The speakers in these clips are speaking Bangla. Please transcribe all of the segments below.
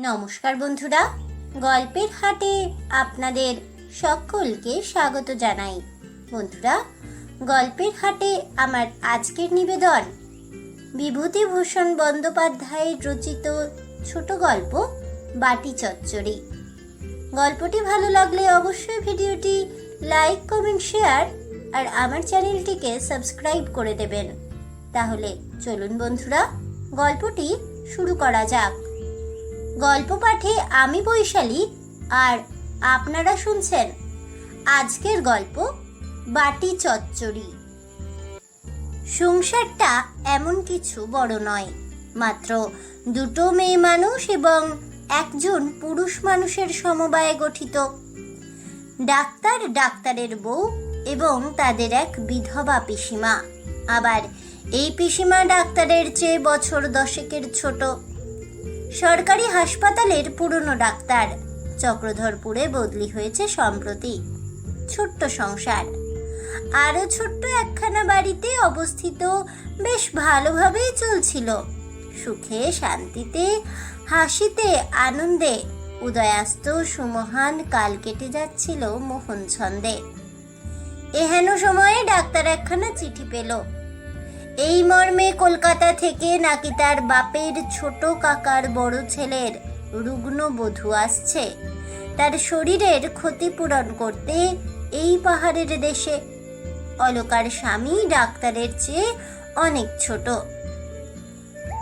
নমস্কার বন্ধুরা, গল্পের হাটে আপনাদের সকলকে স্বাগত জানাই। বন্ধুরা, গল্পের হাটে আমার আজকের নিবেদন, বিভূতিভূষণ বন্দ্যোপাধ্যায়ের রচিত ছোট গল্প, বাটি চচ্চড়ি। গল্পটি ভালো লাগলে অবশ্যই ভিডিওটি লাইক, কমেন্ট, শেয়ার আর আমার চ্যানেলটিকে সাবস্ক্রাইব করে দেবেন। তাহলে চলুন বন্ধুরা, গল্পটি শুরু করা যাক। গল্প পাঠে আমি বৈশালী আর আপনারা শুনছেন আজকের গল্প বাটি চচ্চড়ি। সংসারটা এমন কিছু বড় নয়, মাত্র দুটো মেয়ে মানুষ এবং একজন পুরুষ মানুষের সমবায়ে গঠিত। ডাক্তার ডাক্তারের বউ এবং তাদের এক বিধবা পিসিমা। আবার এই পিসিমা ডাক্তারের চেয়ে বছর দশেকের ছোট। সরকারি হাসপাতালের পুরনো ডাক্তার। চক্রধরপুরে বদলি হয়েছে সম্প্রতি। ছোট্ট সংসার। আরও ছোট্ট একখানা বাড়িতে অবস্থিত বেশ ভালোভাবেই চলছিল। সুখে, শান্তিতে, হাসিতে, আনন্দে, উদয়াস্ত, সুমহান কাল কেটে যাচ্ছিল মোহন ছন্দে এহেন সময়ে ডাক্তার একখানা চিঠি পেল। এই মর্মে কলকাতা থেকে নাকি তার বাপের ছোট কাকার বড় ছেলের রুগ্ন বধূ আসছে। তার শরীরের ক্ষতিপূরণ করতে এই পাহাড়ের দেশে অলকার স্বামী ডাক্তারের চেয়ে অনেক ছোট।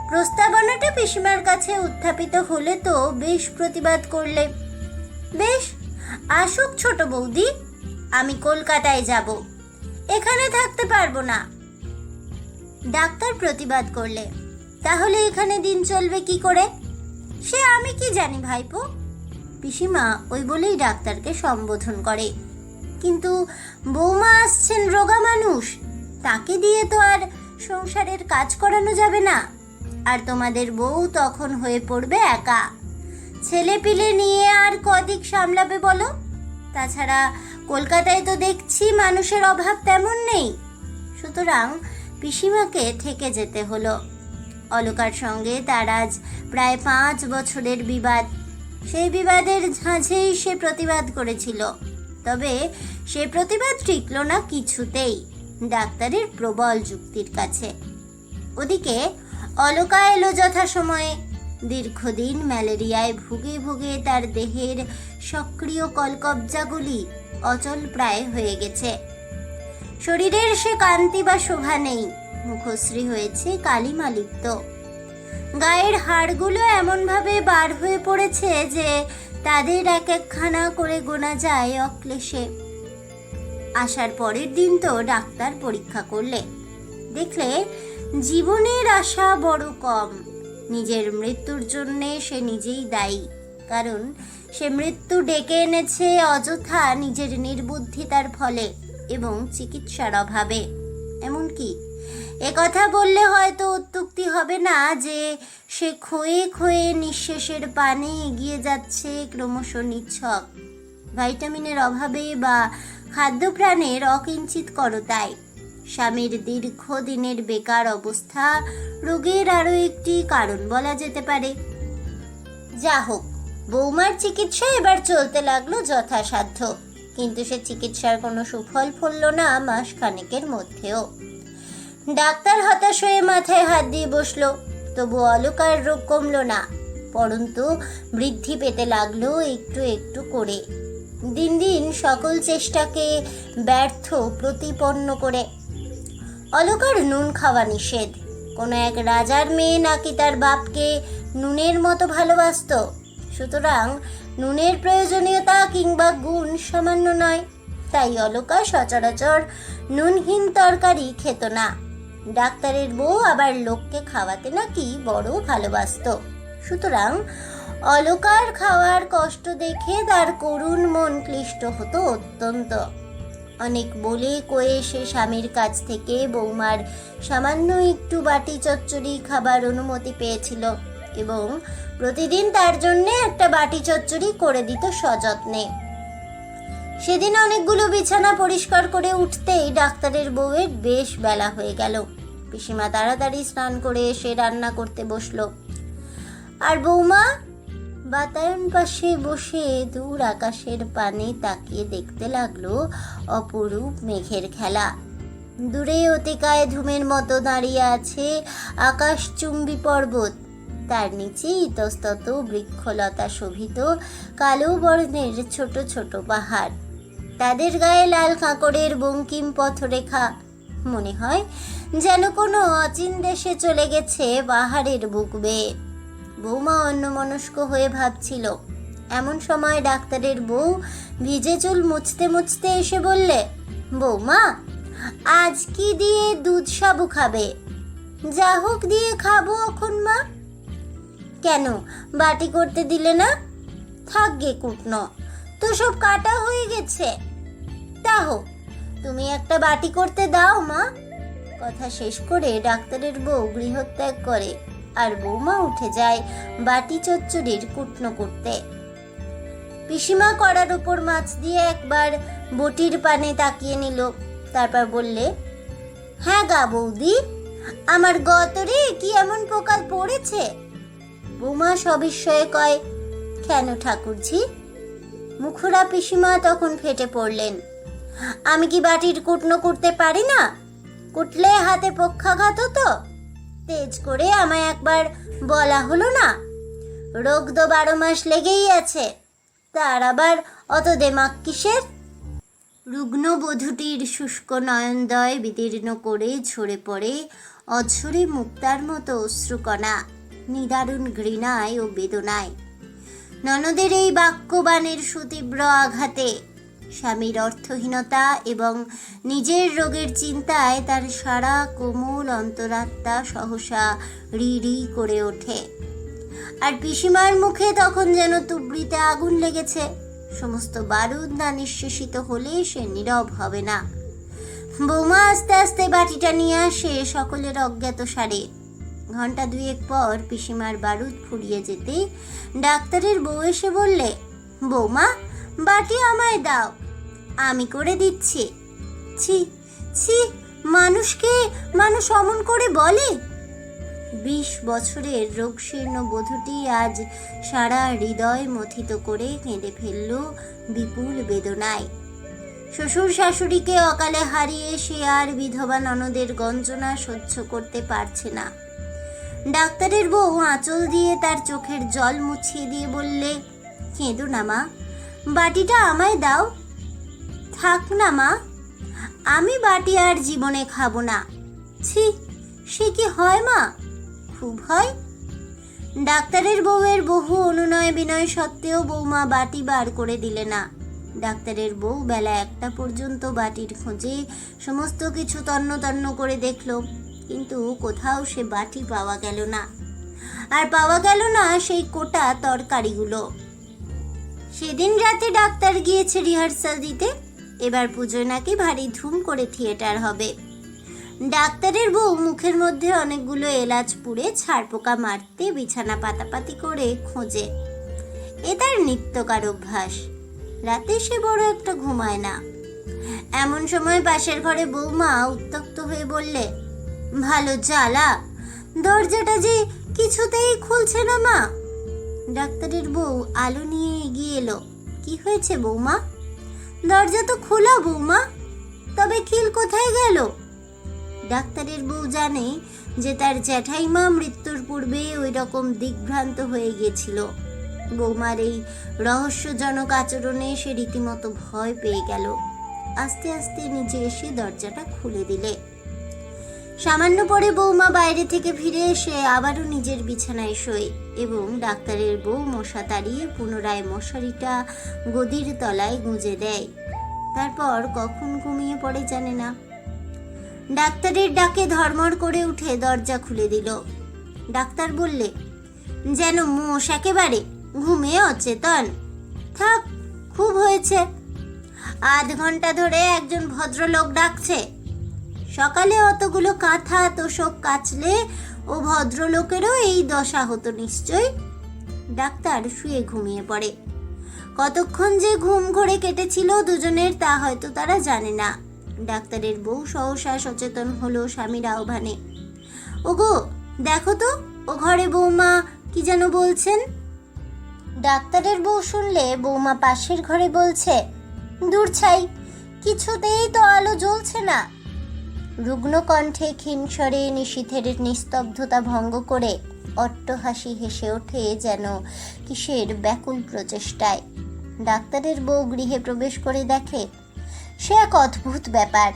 প্রস্তাবনাটা পিসিমার কাছে উত্থাপিত হলে তো বেশ প্রতিবাদ করলে। বেশ, আসুক ছোট বৌদি, আমি কলকাতায় যাব। এখানে থাকতে পারব না। ডাক্তার প্রতিবাদ করলে। তাহলে এখানে দিন চলবে কি করে? সে আমি কি জানি ভাইপো? পিসিমা ওই বলেই ডাক্তারকে সম্বোধন করে। কিন্তু বৌমা আসছেন রোগা মানুষ। তাকে দিয়ে তো আর সংসারের কাজ করানো যাবে না। আর তোমাদের বউ তখন হয়ে পড়বে একা। ছেলে পিলে নিয়ে আর কদিক সামলাবে বলো? তাছাড়া কলকাতায় তো দেখছি মানুষের অভাব তেমন নেই। সুতরাং পিসিমাকে থেকে যেতে হলো। অলকার সঙ্গে তার আজ প্রায় পাঁচ বছরের বিবাদ। সেই বিবাদের ঝাঁঝেই সে প্রতিবাদ করেছিল। তবে সে প্রতিবাদ টিকল না কিছুতেই, ডাক্তারের প্রবল যুক্তির কাছে। ওদিকে অলকা এলো যথাসময়ে। দীর্ঘদিন ম্যালেরিয়ায় ভুগে ভুগে তার দেহের সক্রিয় কলকবজাগুলি অচল প্রায় হয়ে গেছে। শরীরের সে কান্তি বা শোভা নেই, মুখশ্রী হয়েছে কালিমালিপ্ত। গায়ের হাড়গুলো এমনভাবে বার হয়ে পড়েছে যে তাদের এক একখানা করে গোনা যায় অক্লেশে। আসার পরের দিন তো ডাক্তার পরীক্ষা করলে। দেখলে জীবনের আশা বড় কম, নিজের মৃত্যুর জন্যে সে নিজেই দায়ী, কারণ সে মৃত্যু ডেকে এনেছে অযথা নিজের নির্বুদ্ধিতার ফলে। এবং চিকিৎসার অভাবে। এমনকি কথা বললে হয়তো উত্তুক্তি হবে না যে সে ক্ষয়ে ক্ষয়ে নিঃশেষের পানে এগিয়ে যাচ্ছে ক্রমশ নিচ্ছক। ভাইটামিনের অভাবে বা খাদ্যপ্রাণের অকিঞ্চিত করতায়। স্বামীর দীর্ঘদিনের বেকার অবস্থা রোগের আরও একটি কারণ বলা যেতে পারে। যা হোক বৌমার চিকিৎসা এবার চলতে লাগল যথাসাধ্য। কিন্তু সে চিকিৎসার কোনো সুফল ফলল না মাস খানেকের মধ্যেও। ডাক্তার হতাশ হয়ে মাথায় হাত দিয়ে বসল, তবু অলকার রোগ কমলো না, পরন্তু বৃদ্ধি পেতে লাগল একটু একটু করে। দিন দিন সকল চেষ্টাকে ব্যর্থ, প্রতিপন্ন করে। অলকার নুন খাওয়া নিষেধ। কোনো এক রাজার মেয়ে নাকি তার বাপকে নুনের মতো ভালোবাসত? সুতরাং নুনের প্রয়োজনীয়তা কিংবা গুণ সামান্য নয়। তাই অলকা সচরাচর নুনহীন তরকারি খেত না। ডাক্তারের বউ আবার লোককে খাওয়াতে নাকি বড় ভালোবাসত। সুতরাং অলকার খাওয়ার কষ্ট দেখে তার করুণ মন ক্লিষ্ট হতো অত্যন্ত। অনেক বলে কয়ে সে স্বামীর কাছ থেকে বৌমার সামান্য একটু বাটি চচ্চড়ি খাবার অনুমতি পেয়েছিল। এবং প্রতিদিন তার জন্য একটা বাটি চচ্চড়ি করে দিত সযত্নে। সেদিন অনেকগুলো বিছানা পরিষ্কার করে উঠতেই ডাক্তারের বউয়ের বেশ বেলা হয়ে গেল। পিসিমা তাড়াতাড়ি স্নান করে এসে রান্না করতে বসল। আর বৌমা বাতায়ন পাশে বসে দূর আকাশের পানে তাকিয়ে দেখতে লাগল অপরূপ মেঘের খেলা। দূরে অতিকায় ধুমের মতো দাঁড়িয়ে আছে আকাশচুম্বী পর্বত। তার নিচে ইতস্তত বৃক্ষলতা শোভিত কালো বর্ণের ছোট ছোট পাহাড়। তাদের গায়ে লাল কাঁকড়ের বঙ্কিম পথরেখা। মনে হয় যেন কোনো অচিন দেশে চলে গেছে পাহাড়ের বুক বেয়ে। বৌমা অন্যমনস্ক হয়ে ভাবছিল, এমন সময় ডাক্তারের বউ ভিজে চুল মুছতে মুছতে এসে বললে, বৌমা, আজ কি দিয়ে দুধ সাবু খাবে? যা হোক দিয়ে খাব এখন মা কেন? বাটি করতে দিলে না? থাক গে কুটনো, তো সব কাটা হয়ে গেছে। তা হোক, তুমি একটা বাটি করতে দাও, মা। কথা শেষ করে ডাক্তারের বউ গৃহত্যাগ করে, আর বৌমা উঠে যায় বাটি চচ্চড়ির কুটনো করতে। পিসিমা করার উপর মাছ দিয়ে একবার বটির পানে তাকিয়ে নিল, তারপর বললে হ্যাঁ গা বৌদি, আমার গতরে কি এমন পোকাল পড়েছে? বৌমা সবিস্ময়ে কয়, কেন ঠাকুরজি? মুখুরা পিসিমা তখন ফেটে পড়লেন। আমি কি বাটির কুটনো করতে পারি না? কুটলে হাতে পক্ষাঘাত তো। তেজ করে আমায় একবার বলা হলো না। রোগ তো বারো মাস লেগেই আছে। তার আবার অত দেমাক কিসের? রুগ্ন বধূটির শুষ্ক নয়নদয় বিদীর্ণ করে ঝরে পড়ে অঝরে মুক্তার মতো অশ্রুকণা। নিদারুণ ঘৃণায় ও বেদনায়। ননদের এই বাক্যবাণের সুতীব্র আঘাতে স্বামীর অর্থহীনতা এবং নিজের রোগের চিন্তায় তার সারা কোমল অন্তরাত্মা সহসা রি রি করে ওঠে। আর পিসিমার মুখে তখন যেন তুবড়িতে আগুন লেগেছে। সমস্ত বারুদ না নিঃশেষিত হলে সে নীরব হবে না। বৌমা আস্তে আস্তে বাটিটা নিয়ে আসে সকলের অজ্ঞাত সারে ঘণ্টা দুয়েক পর পিসিমার বারুদ ফুরিয়ে যেতে ডাক্তারের বউ এসে বললে, বৌমা, বাটি আমায় দাও, আমি করে দিচ্ছি। ছি ছি, মানুষকে, মানুষ অমন করে বলে? বিশ বছরের রোগশীর্ণ বধূটি আজ সারা হৃদয় মথিত করে কেঁদে ফেলল বিপুল বেদনায়। শ্বশুর শাশুড়িকে অকালে হারিয়ে সে আর বিধবা ননদের গঞ্জনা সহ্য করতে পারছে না। ডাক্তারের বউ আঁচল দিয়ে তার চোখের জল মুছিয়ে দিয়ে বললে, কেঁদো না মা, বাটিটা আমায় দাও। থাক না মা, আমি বাটি আর জীবনে খাব না। ছি, সে কি হয় মা? খুব হয়? ডাক্তারের বউয়ের বহু অনুনয় বিনয় সত্ত্বেও বৌমা বাটি বার করে দিলে না। ডাক্তারের বউ বেলা একটা পর্যন্ত বাটির খোঁজে সমস্ত কিছু তন্ন তন্ন করে দেখল। কিন্তু কোথাও সে বাটি পাওয়া গেল না। আর পাওয়া গেল না সেই কোটা তরকারিগুলো। সেদিন রাতে ডাক্তার গিয়েছে রিহার্সাল দিতে। এবার পুজোয় নাকি ভারী ধুম করে থিয়েটার হবে। ডাক্তারের বউ মুখের মধ্যে অনেকগুলো এলাচ পুড়ে ছাড়পোকা মারতে বিছানা পাতাপাতি করে খোঁজে। এ তার নিত্যকার অভ্যাস। রাতে সে বড় একটা ঘুমায় না। এমন সময় পাশের ঘরে বৌমা উত্তক্ত হয়ে বললে ভালো জ্বালা। দরজাটা যে কিছুতেই খুলছে না মা। ডাক্তারের বউ আলো নিয়ে এগিয়ে এলো। কি হয়েছে বৌমা? দরজা তো খোলা বৌমা। তবে খিল কোথায় গেল? ডাক্তারের বউ জানে যে তার জ্যাঠাইমা মৃত্যুর পূর্বে ওই রকম দিগ্ভ্রান্ত হয়ে গিয়েছিল। বৌমার এই রহস্যজনক আচরণে সে রীতিমতো ভয় পেয়ে গেল। আস্তে আস্তে নিচে এসে দরজাটা খুলে দিলে। সামান্য পরে বৌমা বাইরে থেকে ফিরে এসে আবারও নিজের বিছানায় শোয় এবং ডাক্তারের বউ মশা তাড়িয়ে পুনরায় মশারিটা গদির তলায় গুঁজে দেয়। তারপর কখন ঘুমিয়ে পড়ে জানে না। ডাক্তারের ডাকে ধর্মর করে উঠে দরজা খুলে দিল। ডাক্তার বললে, যেন মোষ একেবারে ঘুমিয়ে অচেতন। থাক, খুব হয়েছে। আধ ঘণ্টা ধরে একজন ভদ্রলোক ডাকছে। সকালে অতগুলো কাঁথা তোষক কাচলে ও ভদ্রলোকেরও এই দশা হতো নিশ্চয়। ডাক্তার শুয়ে ঘুমিয়ে পড়ে। কতক্ষণ যে ঘুম ঘরে কেটেছিল দুজনের তা হয়তো তারা জানে না। ডাক্তারের বউ সহসা সচেতন হলো স্বামীর আহ্বানে। ওগো, দেখো তো, ও ঘরে বৌমা কি যেন বলছেন? ডাক্তারের বউ শুনলে বৌমা পাশের ঘরে বলছে, দূর ছাই, কিছুতেই তো আলো জ্বলছে না। রুগ্ন কণ্ঠে ক্ষীণস্বরে নিশীথের নিস্তব্ধতা ভঙ্গ করে অট্টহাসি হেসে ওঠে যেন কিসের ব্যাকুল প্রচেষ্টায়। ডাক্তারের বউ গৃহে প্রবেশ করে দেখে, সে এক অদ্ভুত ব্যাপার।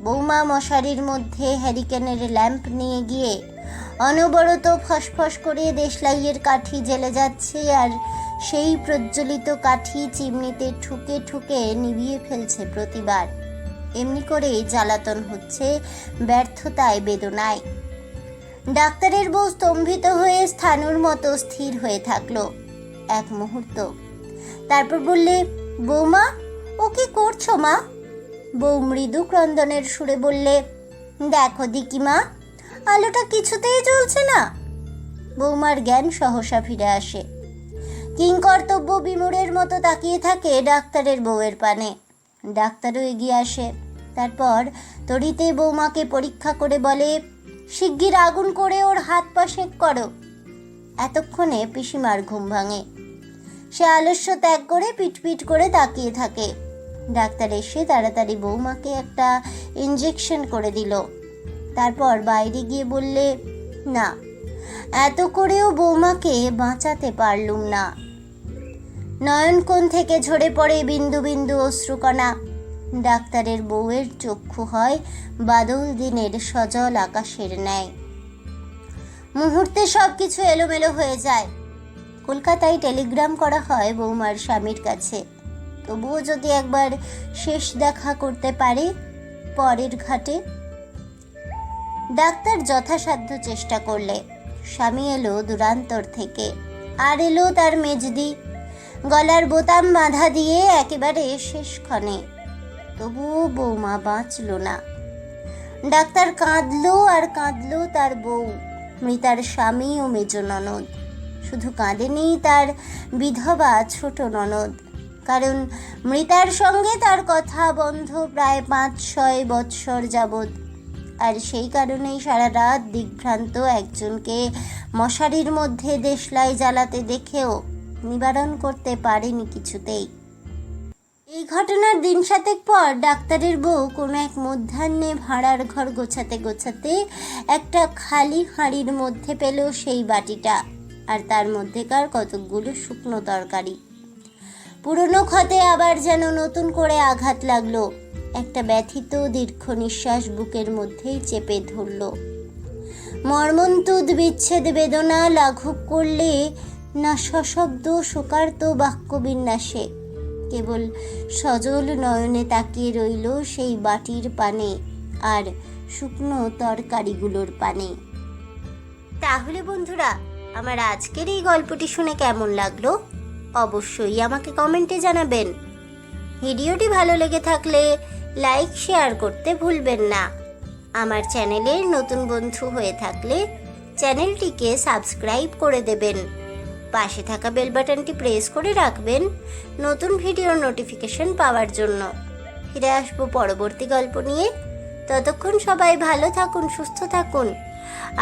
বৌমা মশারির মধ্যে হ্যারিকেনের ল্যাম্প নিয়ে গিয়ে অনবরত ফসফস করে দেশলাইয়ের কাঠি জ্বেলে যাচ্ছে আর সেই প্রজ্বলিত কাঠি চিমনিতে ঠুকে ঠুকে নিভিয়ে ফেলছে প্রতিবার। এমনি করেই জ্বালাতন হচ্ছে, ব্যর্থতায়, বেদনায়। ডাক্তারের বউ স্তম্ভিত হয়ে স্থানুর মতো স্থির হয়ে থাকল এক মুহূর্ত। তারপর বললে, বৌমা, ও কি করছ মা? বউ মৃদু ক্রন্দনের সুরে বললে, দেখো দিকি মা আলোটা কিছুতেই জ্বলছে না। বৌমার জ্ঞান সহসা ফিরে আসে। কিংকর্তব্য বিমূঢ়ের মতো তাকিয়ে থাকে ডাক্তারের বউয়ের পানে। ডাক্তারও এগিয়ে আসে। তারপর তড়িতে বৌমাকে পরীক্ষা করে বলে, শিগগির আগুন করে ওর হাত পা সেঁক করো। এতক্ষণে পিসিমার ঘুম ভাঙে। সে আলস্য ত্যাগ করে পিটপিট করে তাকিয়ে থাকে। ডাক্তার এসে তাড়াতাড়ি বৌমাকে একটা ইঞ্জেকশন করে দিল। তারপর বাইরে গিয়ে বললে, না, এত করেও বৌমাকে বাঁচাতে পারলুম না। নয়নকোণ থেকে ঝরে পড়ে বিন্দু বিন্দু অশ্রুকণা। ডাক্তারের বউয়ের চক্ষু হয় বাদল দিনের সজল আকাশের ন্যায়। মুহূর্তে সব কিছু এলোমেলো হয়ে যায়। কলকাতায় টেলিগ্রাম করা হয় বৌমার স্বামীর কাছে। তবুও যদি একবার শেষ দেখা করতে পারে পরের ঘাটে। ডাক্তার যথাসাধ্য চেষ্টা করলে। স্বামী এলো দূরান্তর থেকে। আর এলো তার মেজদি। গলার বোতাম বাঁধা দিয়ে একেবারে শেষক্ষণে। তবুও বৌমা বাঁচল না। ডাক্তার কাঁদলো আর কাঁদলো তার বউ, মৃতার স্বামী ও মেজ ননদ। শুধু কাঁদেনি তার বিধবা ছোট ননদ। কারণ মৃতার সঙ্গে তার কথা বন্ধ প্রায় পাঁচ ছয় বৎসর যাবৎ। আর সেই কারণেই সারা রাত দিগ্ভ্রান্ত একজনকে মশারির মধ্যে দেশলাই জ্বালাতে দেখেও নিবারণ করতে পারেনি কিছুতেই। এই ঘটনার দিন সাতেক পর ডাক্তারের বউ কোনো এক মধ্যাহ্নে ভাড়ার ঘর গোছাতে গোছাতে একটা খালি হাঁড়ির মধ্যে পেল সেই বাটিটা আর তার মধ্যেকার কতকগুলো শুকনো তরকারি। পুরনো ক্ষতে আবার যেন নতুন করে আঘাত লাগল। একটা ব্যথিত দীর্ঘ নিঃশ্বাস বুকের মধ্যেই চেপে ধরল। মর্মন্তুদ বিচ্ছেদ বেদনা লাঘব করলে না সশব্দ শোকার্ত বাক্যবিন্যাসে। কেবল সজল নয়নে তাকিয়ে রইল সেই বাটির পানে আর শুকনো তরকারিগুলোর পানে। তাহলে বন্ধুরা, আমার আজকের এই গল্পটি শুনে কেমন লাগল? অবশ্যই আমাকে কমেন্টে জানাবেন। ভিডিওটি ভালো লেগে থাকলে লাইক, শেয়ার করতে ভুলবেন না। আমার চ্যানেলের নতুন বন্ধু হয়ে থাকলে চ্যানেলটিকে সাবস্ক্রাইব করে দেবেন। পাশে থাকা বেল বাটনটি প্রেস করে রাখবেন নতুন ভিডিওর নোটিফিকেশন পাওয়ার জন্য। ফিরে আসব পরবর্তী গল্প নিয়ে। ততক্ষণ সবাই ভালো থাকুন, সুস্থ থাকুন।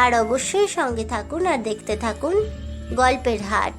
আর অবশ্যই সঙ্গে থাকুন আর দেখতে থাকুন গল্পের হাট।